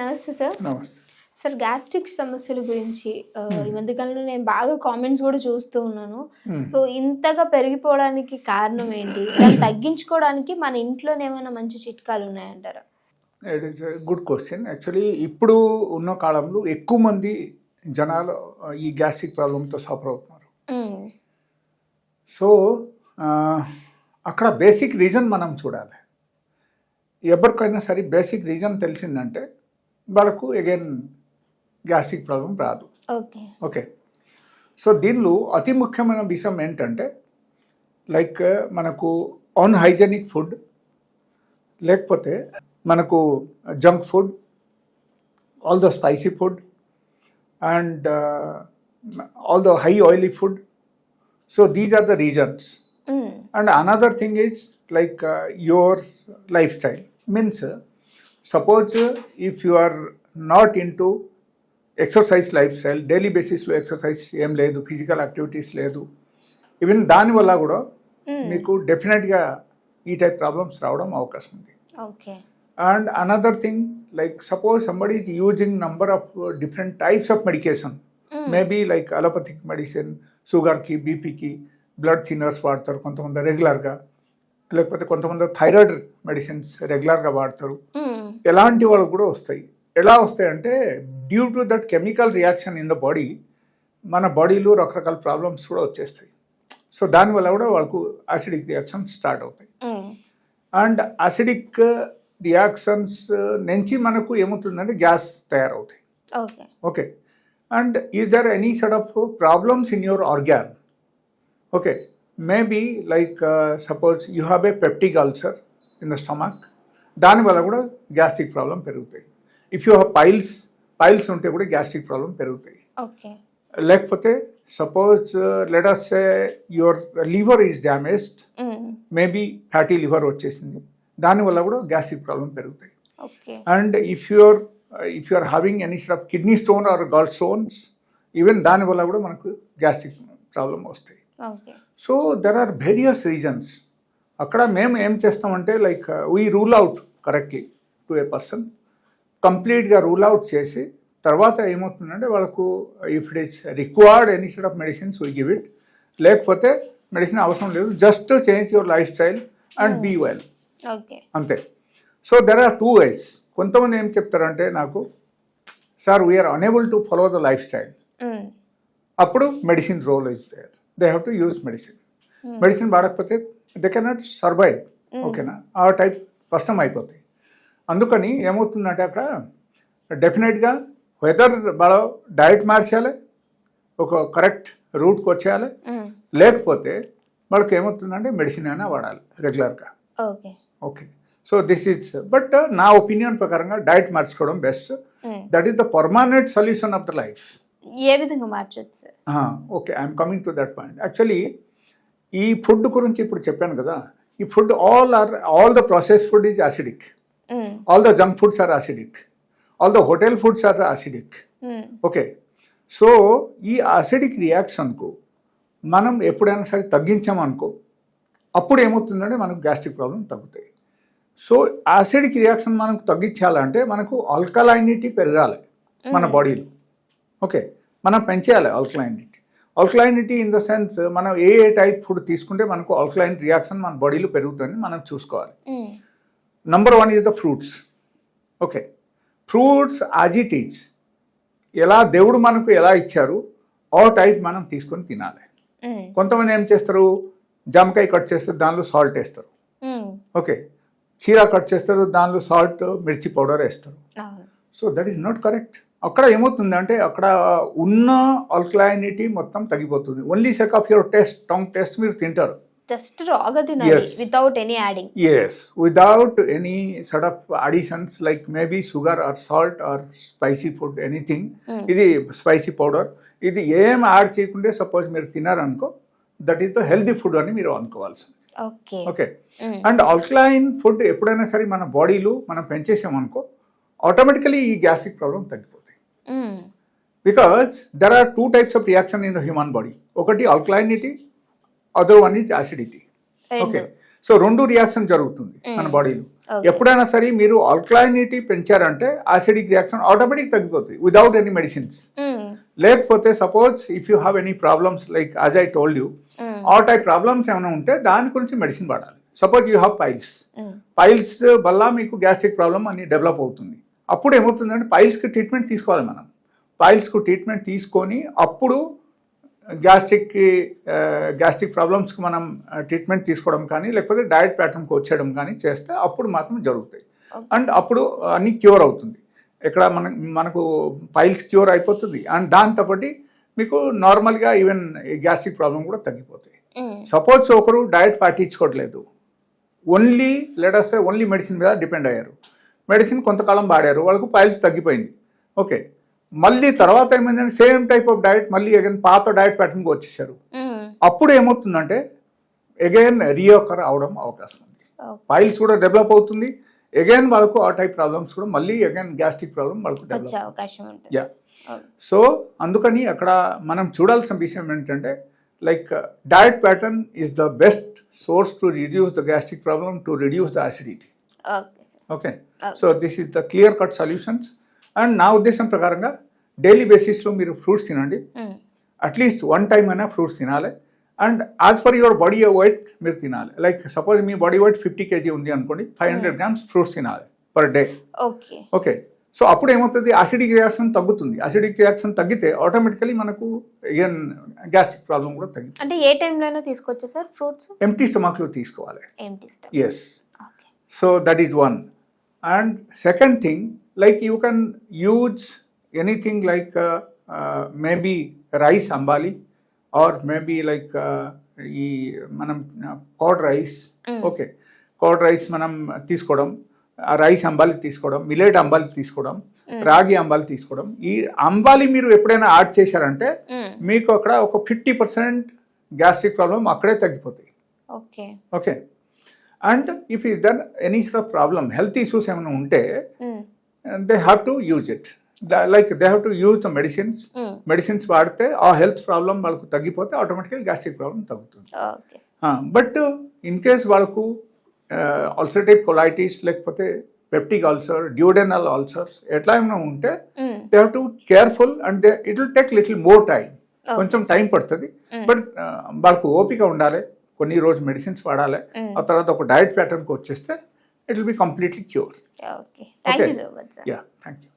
నమస్తే సార్. నమస్తే. Sir gastric సమస్యల గురించి ఈ మధ్యకాలంలో నేను బాగా కామెంట్స్ కూడా చూస్తూ ఉన్నాను. సో ఇంతగా పెరిగిపోవడానికి కారణం ఏంటి? దాన్ని తగ్గించుకోవడానికి మన ఇంట్లోనే ఏమైనా మంచి చిట్కాలు ఉన్నాయంటారా? It is good question actually ఇప్పుడు ఉన్న కాలంలో ఎక్కువ మంది జనాలు ఈ గ్యాస్ట్రిక్ ప్రాబ్లంతో సఫర్ అవుతున్నారు. సో అక్కడ బేసిక్ రీజన్ మనం చూడాలి. ఎవరికైనా సరే బేసిక్ రీజన్ తెలిసిందంటే వాళ్ళకు అగైన్ గ్యాస్ట్రిక్ ప్రాబ్లం రాదు. ఓకే. సో దీనిలో అతి ముఖ్యమైన విషయం ఏంటంటే లైక్ మనకు అన్హైజెనిక్ ఫుడ్ లేకపోతే మనకు junk food all the spicy food and all the high oily food so these are the reasons Hmm. and another thing is like uh, your lifestyle. Suppose uh, if you are not into exercise lifestyle daily బేసిస్లో exercise ఏం లేదు physical activities లేదు even దానివల్ల కూడా మీకు డెఫినెట్గా ఈ type problems రావడం అవకాశం ఉంది. And another thing like suppose somebody is using number of different types of medication maybe like allopathic medicine షుగర్కి బీపీకి బ్లడ్ థిన్నర్స్ వాడతారు కొంతమంది రెగ్యులర్గా లేకపోతే కొంతమంది థైరాయిడ్ మెడిసిన్స్ రెగ్యులర్గా వాడతారు. Hmm. ఎలాంటి వాళ్ళకు కూడా వస్తాయి. ఎలా వస్తాయి అంటే due to that chemical reaction in the body మన బాడీలో రకరకాల ప్రాబ్లమ్స్ కూడా వచ్చేస్తాయి. సో దానివల్ల కూడా వాళ్ళకు యాసిడిక్ రియాక్షన్ స్టార్ట్ అవుతాయి. అండ్ అసిడిక్ రియాక్షన్స్ నుంచి మనకు ఏమవుతుందంటే గ్యాస్ తయారవుతాయి. Okay okay and is there any side of problems in your organ okay maybe like suppose you have a peptic ulcer in the stomach దానివల్ల కూడా gastric problem పెరుగుతాయి. If you have piles piles ఉంటే కూడా gastric problem పెరుగుతాయి. లేకపోతే suppose let's your liver is damaged. Maybe fatty liver వచ్చేసింది. దానివల్ల కూడా గ్యాస్ట్రిక్ ప్రాబ్లం పెరుగుతాయి. And if you are if you are having any of kidney stone or gallstones even దానివల్ల కూడా మనకు గ్యాస్ట్రిక్ ప్రాబ్లం వస్తాయి. So there are various reasons అక్కడ మేము ఏం చేస్తామంటే like we rule out correctly to a person కంప్లీట్గా రూల్ అవుట్ చేసి తర్వాత ఏమవుతుందంటే వాళ్ళకు if it is required any side of medicines we give it లేకపోతే మెడిసిన్ అవసరం లేదు. Just change your lifestyle and be well అంతే. So there are two ways కొంతమంది ఏం చెప్తారంటే నాకు sir we are unable to follow the lifestyle. అప్పుడు medicine role is there they have to use medicine medicine వాడకపోతే they cannot survive ఓకేనా ఆ type కష్టం అయిపోతాయి. అందుకని ఏమవుతుందంటే అక్కడ డెఫినెట్గా వెదర్ వాళ్ళ డైట్ మార్చాలి ఒక కరెక్ట్ రూట్కి వచ్చేయాలి Hmm. లేకపోతే వాళ్ళకి ఏమవుతుందంటే మెడిసిన్ అయినా వాడాలి రెగ్యులర్గా okay so this is but నా ఒపీనియన్ ప్రకారంగా డైట్ మార్చుకోవడం best. That is the permanent solution of the life ఏ విధంగా మార్చొచ్చు? Okay I'm coming to that point actually ఈ ఫుడ్ గురించి ఇప్పుడు చెప్పాను కదా ఈ food all are all the process food is acidic Hmm. All the junk foods are acidic all the hotel foods are acidic Hmm. Okay so ఈ acidic రియాక్షన్కు మనం ఎప్పుడైనా సరే తగ్గించామనుకో అప్పుడు ఏమవుతుందంటే మనకు గ్యాస్ట్రిక్ ప్రాబ్లం తగ్గుతాయి. సో యాసిడిక్ రియాక్షన్ మనకు తగ్గించాలంటే మనకు ఆల్కలైనిటీ పెరగాలి మన బాడీలో ఓకే మనం పెంచేయాలి alkalinity alkalinity in the sense మనం ఏ ఏ టైప్ ఫుడ్ తీసుకుంటే మనకు ఆల్కలైన్ రియాక్షన్ మన బాడీలో పెరుగుతుందని మనం చూసుకోవాలి. Hmm. Number one is the fruits okay fruits is ఎలా దేవుడు మనకు ఎలా ఇచ్చారు ఆ టైప్ మనం తీసుకొని తినాలి. Hmm. కొంతమంది ఏం చేస్తారు జామకాయ కట్ చేస్తారు దానిలో సాల్ట్ వేస్తారు. Hmm. ఓకే చీరా కట్ చేస్తారు దానిలో సాల్ట్ మిర్చి పౌడర్ వేస్తారు. So that is not correct అక్కడ ఏమవుతుందంటే అక్కడ ఉన్న ఆల్కలైనిటీ మొత్తం తగ్గిపోతుంది. Only sake of your taste tongue taste మీరు తింటారు. జస్ట్ రాగా తినాలి Yes. Without any adding Yes, without any sort of additions like maybe sugar or salt or spicy food, anything. ఇది స్పైసీ పౌడర్ ఇది ఏం యాడ్ చేయకుంటే సపోజ్ మీరు తినారనుకో that is the healthy food అని మీరు అనుకోవాల్సింది. Okay okay and alkaline food ఎప్పుడైనా సరే మన బాడీలో మనం పెంచేసామనుకో ఆటోమేటికలీ ఈ గ్యాస్ట్రిక్ ప్రాబ్లం తగ్గిపోతాయి Hmm. Because there are two types of reaction in the human body ఒకటి alkalinity other one is acidity okay so రెండు రియాక్షన్ జరుగుతుంది మన బాడీలో. ఎప్పుడైనా సరే మీరు ఆల్కలైనిటీ పెంచారంటే ఆసిడిక్ రియాక్షన్ ఆటోమేటిక్ తగ్గిపోతుంది వితౌట్ ఎనీ మెడిసిన్స్. లేకపోతే suppose if you have any problems like as I told you. ఆ టైప్ ప్రాబ్లమ్స్ ఏమైనా ఉంటే దాని గురించి మెడిసిన్ వాడాలి. Suppose you have piles. Piles వల్ల మీకు గ్యాస్ట్రిక్ ప్రాబ్లమ్ అని డెవలప్ అవుతుంది. అప్పుడు ఏమవుతుందంటే పైల్స్కి ట్రీట్మెంట్ తీసుకోవాలి మనం. పైల్స్కు ట్రీట్మెంట్ తీసుకొని అప్పుడు గ్యాస్ట్రిక్ గ్యాస్ట్రిక్ ప్రాబ్లమ్స్కి మనం ట్రీట్మెంట్ తీసుకోవడం కానీ లేకపోతే డయట్ ప్యాటర్న్కి వచ్చేయడం కానీ చేస్తే అప్పుడు మాత్రం జరుగుతాయి. అండ్ అప్పుడు అన్ని క్యూర్ అవుతుంది. ఇక్కడ మన మనకు పైల్స్ క్యూర్ అయిపోతుంది. అండ్ దాంతోపాటి మీకు నార్మల్గా ఈవెన్ గ్యాస్ట్రిక్ ప్రాబ్లం కూడా తగ్గిపోతాయి. సపోజ్ ఒకరు డయట్ పాటించుకోవట్లేదు. ఓన్లీ లెటర్స్ ఓన్లీ మెడిసిన్ మీద డిపెండ్ అయ్యారు. మెడిసిన్ కొంతకాలం వాడారు వాళ్ళకు పైల్స్ తగ్గిపోయింది. ఓకే. మళ్ళీ తర్వాత ఏమైందంటే సేమ్ టైప్ ఆఫ్ డయట్ మళ్ళీ అగైన్ పాత డయట్ ప్యాటర్న్కి వచ్చేసారు. అప్పుడు ఏమవుతుందంటే అగైన్ రియోకర్ అవడం అవకాశం ఉంది. పైల్స్ కూడా డెవలప్ అవుతుంది. అగైన్ వాళ్ళకు ఆ టైప్ ప్రాబ్లమ్స్ కూడా మళ్ళీ అగైన్ గ్యాస్ట్రిక్ ప్రాబ్లం వాళ్ళకు డెవలప్ అవకాశం ఉంటుంది. యా. సో అందుకని అక్కడ మనం చూడాల్సిన విషయం ఏంటంటే like diet pattern is the best source to reduce the gastric problem to reduce the acidity okay. So this is the clear cut solutions and నా ఉద్దేశం ప్రకారంగా డైలీ బేసిస్లో మీరు ఫ్రూట్స్ తినండి. అట్లీస్ట్ వన్ టైం అయినా ఫ్రూట్స్ తినాలి. And as per your body weight మీరు తినాలి. లైక్ సపోజ్ మీ బాడీ వెయిట్ ఫిఫ్టీ కేజీ ఉంది అనుకోండి ఫైవ్ హండ్రెడ్ గ్రామ్స్ ఫ్రూట్స్ తినాలి per day okay okay so అప్పుడు ఏమవుతుంది? అసిడిక్ రియాక్షన్ తగ్గుతుంది. అసిడిక్ రియాక్షన్ తగ్గితే ఆటోమేటికలీ మనకు ఈవెన్ గ్యాస్ట్రిక్ ప్రాబ్లం కూడా తగ్గుతుంది. అంటే ఏ టైంలో తీసుకోవచ్చా సార్ ఫ్రూట్స్ ఎంటీ స్టమక్లో తీసుకోవాలి. Yes so that is one and second thing like you can use anything like maybe rice ambali or maybe like ఈ మనం cold rice okay cold rice మనం తీసుకోవడం ఆ రైస్ అంబాలి తీసుకోవడం మిలేట్ అంబాలి తీసుకోవడం రాగి అంబాలి తీసుకోవడం. ఈ అంబాలి మీరు ఎప్పుడైనా యాడ్ చేశారంటే మ్మ్. మీకు అక్కడ ఒక ఫిఫ్టీ పర్సెంట్ గ్యాస్ట్రిక్ ప్రాబ్లం అక్కడే తగ్గిపోతాయి. Okay okay and if is then any sort of problem health issues ఏమైనా ఉంటే. They have to use it like they have to use the medicines. Medicines వాడితే ఆ హెల్త్ ప్రాబ్లం వాళ్ళకు తగ్గిపోతే ఆటోమేటిక్గా gastric problem తగ్గుతుంది బట్ ఇన్ కేస్ వాళ్ళకు ulcerative colitis లేకపోతే పెప్టిక్ ఆల్సర్ డ్యూడెనల్ ఆల్సర్స్ ఎట్లా ఏమైనా ఉంటే. They have to careful and they it will take little more time. కొంచెం టైం పడుతుంది బట్ వాళ్ళకు ఓపిక ఉండాలి కొన్ని రోజు మెడిసిన్స్ వాడాలి. ఆ తర్వాత ఒక డయట్ ప్యాటర్న్కి వచ్చేస్తే it will be completely cure okay thank you